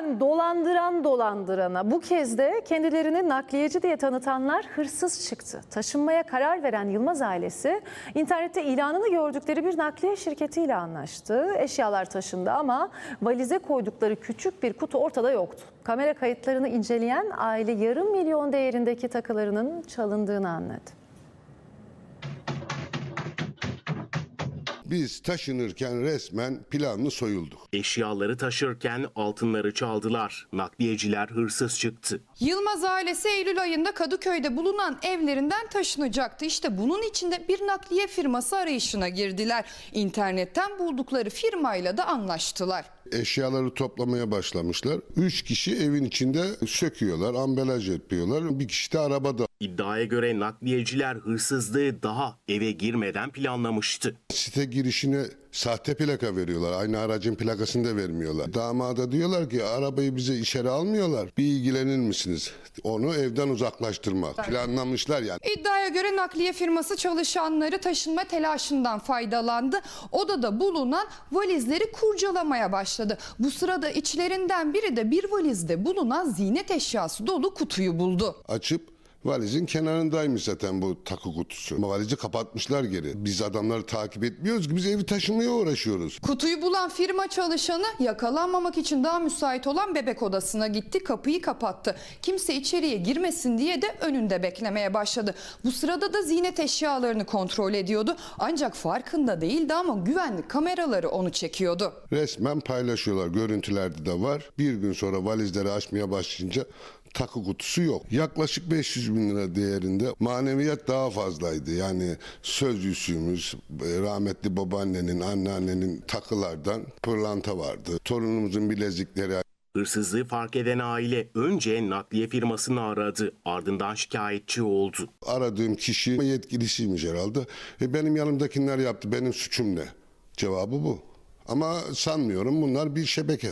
Efendim dolandıran dolandırana bu kez de kendilerini nakliyeci diye tanıtanlar hırsız çıktı. Taşınmaya karar veren Yılmaz ailesi internette ilanını gördükleri bir nakliye şirketiyle anlaştı. Eşyalar taşındı ama valize koydukları küçük bir kutu ortada yoktu. Kamera kayıtlarını inceleyen aile yarım milyon değerindeki takılarının çalındığını anladı. Biz taşınırken resmen planlı soyulduk. Eşyaları taşırken altınları çaldılar. Nakliyeciler hırsız çıktı. Yılmaz ailesi Eylül ayında Kadıköy'de bulunan evlerinden taşınacaktı. İşte bunun için de bir nakliye firması arayışına girdiler. İnternetten buldukları firmayla da anlaştılar. Eşyaları toplamaya başlamışlar. Üç kişi evin içinde söküyorlar, ambalaj yapıyorlar. Bir kişi de arabada. İddiaya göre nakliyeciler hırsızlığı daha eve girmeden planlamıştı. Site girişine sahte plaka veriyorlar. Aynı aracın plakasını da vermiyorlar. Damada diyorlar ki arabayı bize içeri almıyorlar. Bir ilgilenir misiniz? Onu evden uzaklaştırmak. Planlamışlar yani. İddiaya göre nakliye firması çalışanları taşınma telaşından faydalandı. Odada bulunan valizleri kurcalamaya başladı. Bu sırada içlerinden biri de bir valizde bulunan ziynet eşyası dolu kutuyu buldu. Açıp valizin kenarındaymış zaten bu takı kutusu. Valizi kapatmışlar geri. Biz adamları takip etmiyoruz ki biz evi taşımaya uğraşıyoruz. Kutuyu bulan firma çalışanı yakalanmamak için daha müsait olan bebek odasına gitti, kapıyı kapattı. Kimse içeriye girmesin diye de önünde beklemeye başladı. Bu sırada da ziynet eşyalarını kontrol ediyordu. Ancak farkında değildi ama güvenlik kameraları onu çekiyordu. Resmen paylaşıyorlar. Görüntülerde de var. Bir gün sonra valizleri açmaya başlayınca takı kutusu yok. Yaklaşık 500 bin lira değerinde maneviyat daha fazlaydı. Yani sözcüsümüz, rahmetli babaannenin, anneannenin takılardan pırlanta vardı. Torunumuzun bilezikleri Hırsızlığı fark eden aile önce nakliye firmasını aradı. Ardından şikayetçi oldu. aradığım kişi yetkilisiymiş herhalde. E benim yanımdakiler yaptı. Benim suçum ne? Cevabı bu. Ama sanmıyorum bunlar bir şebeke.